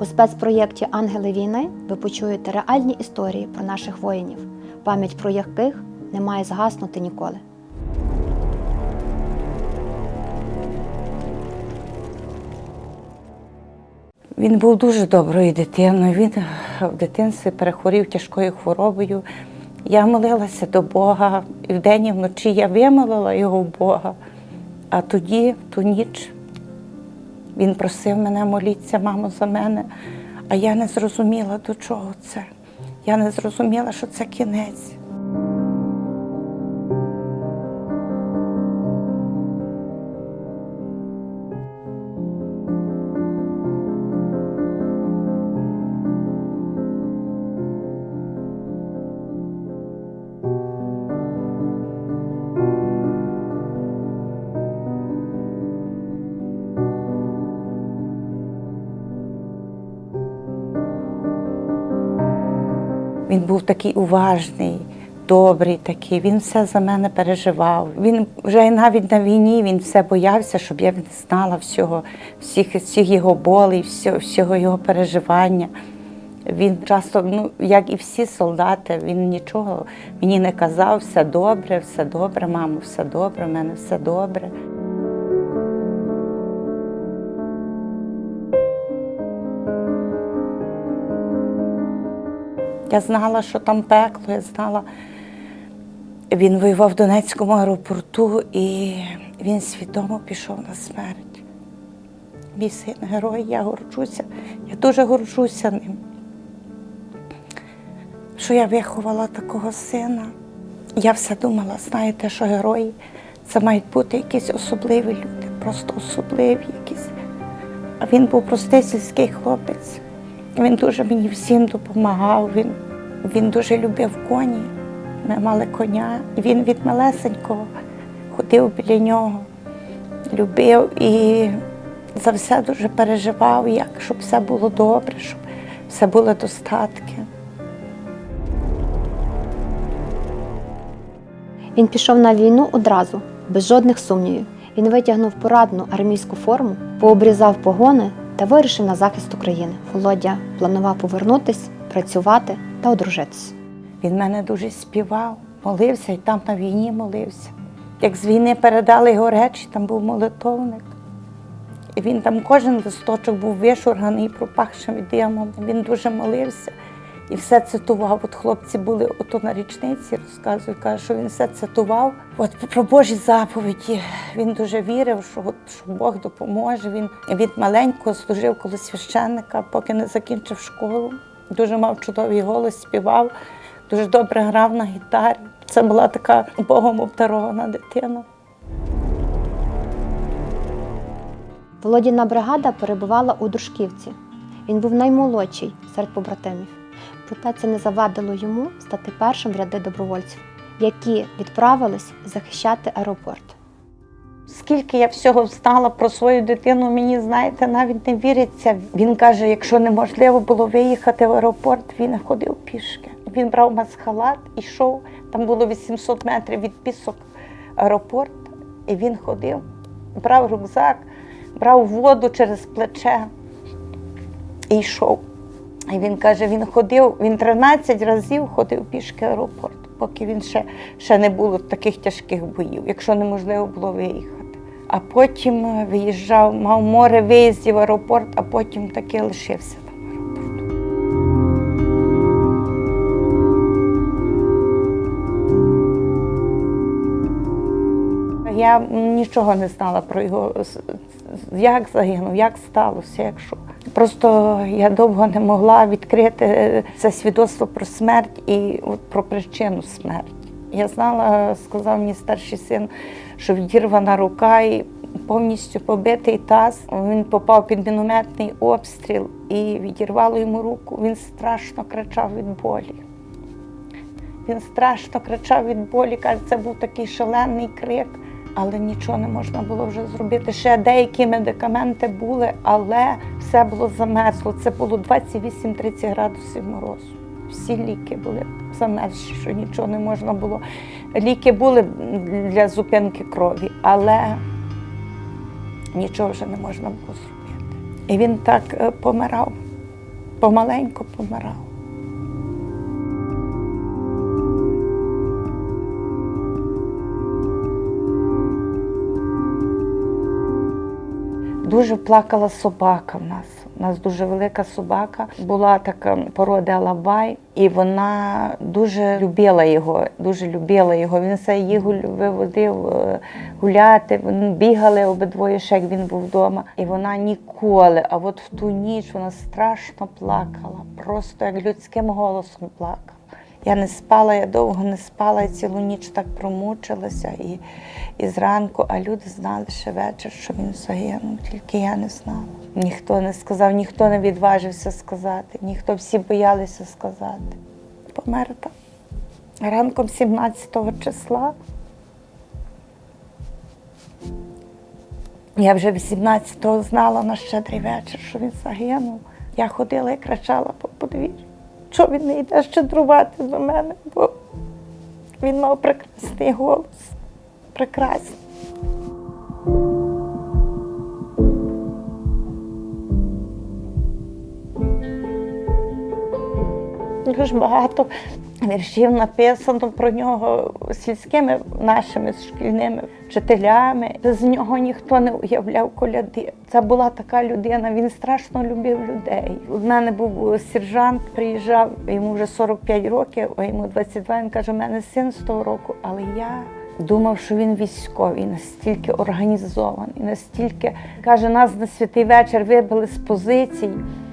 У спецпроєкті Ангели війни ви почуєте реальні історії про наших воїнів, пам'ять про яких не має згаснути ніколи. Він був дуже доброю дитиною. Він в дитинстві перехворів тяжкою хворобою. Я молилася до Бога, і вдень, і вночі я вимолила його в Бога. А тоді, ту ніч, він просив мене молитися, мамо, за мене. А я не зрозуміла, до чого це. Я не зрозуміла, що це кінець. Він був такий уважний, добрий такий. Він все за мене переживав. Він вже навіть на війні він все боявся, щоб я не знала всього, всіх, всіх його болей, всього, його переживання. Він часто, ну як і всі солдати, він нічого мені не казав, все добре, все добре, мамо, все добре, в мене все добре. Я знала, що там пекло, я знала. Він воював в Донецькому аеропорту і він свідомо пішов на смерть. Мій син герой, я горджуся, я дуже горджуся ним. Що я виховала такого сина. Я все думала, знаєте, що герої це мають бути якісь особливі люди, просто особливі якісь. А він був простий сільський хлопець. Він дуже мені всім допомагав. Він, він дуже любив коні. Ми мали коня. Він від малесенького ходив біля нього, любив і за все дуже переживав, як, щоб все було добре, щоб все було достатки. Він пішов на війну одразу, без жодних сумнівів. Він витягнув порадну армійську форму, пообрізав погони та вирішив на захист України. Володя планував повернутись, працювати та одружитись. Він мене дуже співав, молився і там на війні молився. Як з війни передали його речі, там був молитовник. І він там кожен листочок був вишурганий, пропахшим димом. Він дуже молився і все цитував. От хлопці були ото на річниці, розказують, каже, що він все цитував. От про Божі заповіді. Він дуже вірив, що, от, що Бог допоможе. Він від маленького служив коло священника, поки не закінчив школу. Дуже мав чудовий голос, співав, дуже добре грав на гітарі. Це була така Богом обдарована дитина. Володіна бригада перебувала у Дружківці. Він був наймолодший серед побратимів. Проте це не завадило йому стати першим в ряди добровольців, які відправились захищати аеропорт. Скільки я всього знала про свою дитину, мені, знаєте, навіть не віриться. Він каже, якщо неможливо було виїхати в аеропорт, він ходив пішки. Він брав масхалат йшов. Там було 800 метрів від пісок аеропорт, і він ходив, брав рюкзак, брав воду через плече і йшов. І він каже, він ходив, він 13 разів ходив пішки аеропорт, поки він ще, ще не було таких тяжких боїв, якщо неможливо було виїхати. А потім е, виїжджав, мав море виїздів в аеропорт, а потім таки лишився. Я нічого не знала про його, як загинув, як сталося, як що. Просто я довго не могла відкрити е, це свідоцтво про смерть і про причину смерті. Я знала, сказав мені старший син, що відірвана рука і повністю побитий таз. Він попав під мінометний обстріл і відірвало йому руку. Він страшно кричав від болі. Він страшно кричав від болі. Каже, це був такий шалений крик, але нічого не можна було вже зробити. Ще деякі медикаменти були, але все було замерзло. Це було 28-30 градусів морозу. Всі ліки були замерзші, що нічого не можна було. Ліки були для зупинки крові, але нічого вже не можна було зробити. І він так е, помирав, помаленьку помирав. Дуже плакала собака в нас. У нас дуже велика собака. Була така породи Алабай, і вона дуже любила його, дуже любила його. Він все її виводив е, гуляти. Вони бігали обидвоє, ще як він був вдома. І вона ніколи, а от в ту ніч вона страшно плакала, просто як людським голосом плакала. Я не спала, я довго не спала, і цілу ніч так промучилася. І, і зранку, а люди знали ще вечір, що він загинув, тільки я не знала. Ніхто не сказав, ніхто не відважився сказати, ніхто всі боялися сказати. Помер там. Ранком 17 числа. Я вже 18-го знала на щедрий вечір, що він загинув. Я ходила і кричала по подвір'ю, що він не йде щедрувати до мене, бо він мав прекрасний голос. Прекрасний. Дуже багато віршів написано про нього сільськими нашими шкільними вчителями. Без нього ніхто не уявляв коляди. Це була така людина, він страшно любив людей. У мене був сержант, приїжджав, йому вже 45 років, а йому 22, Він каже, у мене син з того року, але я. Думав, що він військовий, настільки організований, настільки каже, нас на святий вечір вибили з позицій.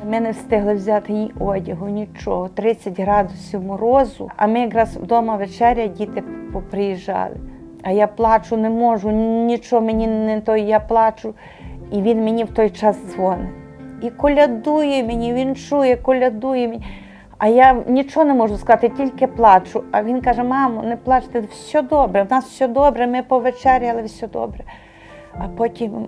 Ми не встигли взяти ні одягу, нічого. 30 градусів морозу. А ми якраз вдома вечеря, діти поприїжджали. А я плачу, не можу, нічого мені не то, я плачу. І він мені в той час дзвонить. І колядує мені, він чує, колядує мені. А я нічого не можу сказати, тільки плачу. А він каже: мамо, не плачте, все добре, в нас все добре, ми повечеряли, все добре. А потім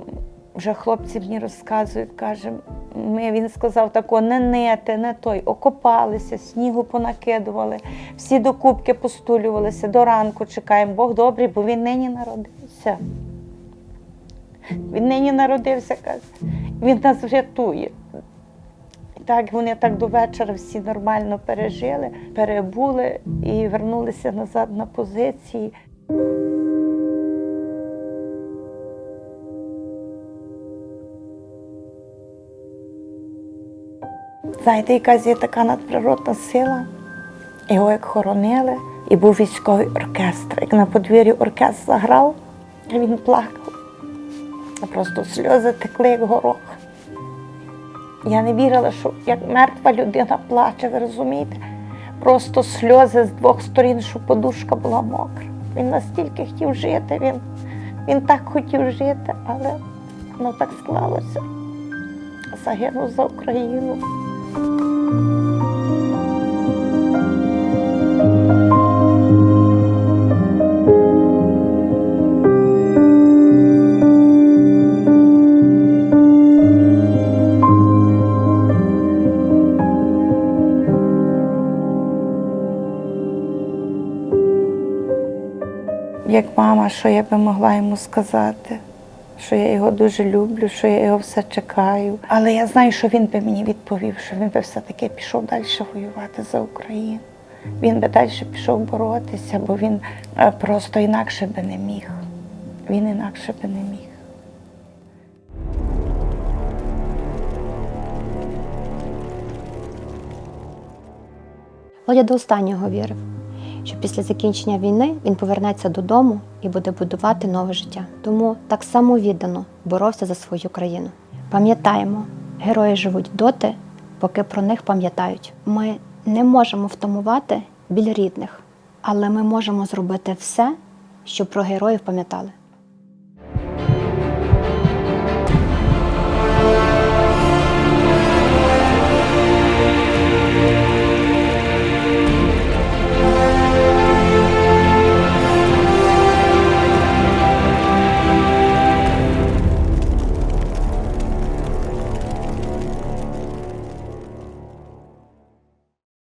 вже хлопці мені розказують, каже, ми, він сказав тако, не нете, не той, окопалися, снігу понакидували, всі до кубки постулювалися, до ранку чекаємо, Бог добрий, бо він нині народився. Він нині народився, каже, він нас врятує. Так, вони так до вечора всі нормально пережили, перебули і вернулися назад на позиції. Знаєте, якась є така надприродна сила. Його як хоронили, і був військовий оркестр. Як на подвір'ї оркестр заграв, він плакав. Просто сльози текли, як горох. Я не вірила, що як мертва людина плаче, ви розумієте? Просто сльози з двох сторін, що подушка була мокра. Він настільки хотів жити, він, він так хотів жити, але воно так склалося. Загинув за Україну. Як мама, що я би могла йому сказати, що я його дуже люблю, що я його все чекаю. Але я знаю, що він би мені відповів, що він би все-таки пішов далі воювати за Україну. Він би далі пішов боротися, бо він е, просто інакше би не міг. Він інакше би не міг. Володя до останнього вірив, що після закінчення війни він повернеться додому і буде будувати нове життя. Тому так само віддано боровся за свою країну. Пам'ятаємо, герої живуть доти, поки про них пам'ятають. Ми не можемо втамувати біль рідних, але ми можемо зробити все, щоб про героїв пам'ятали.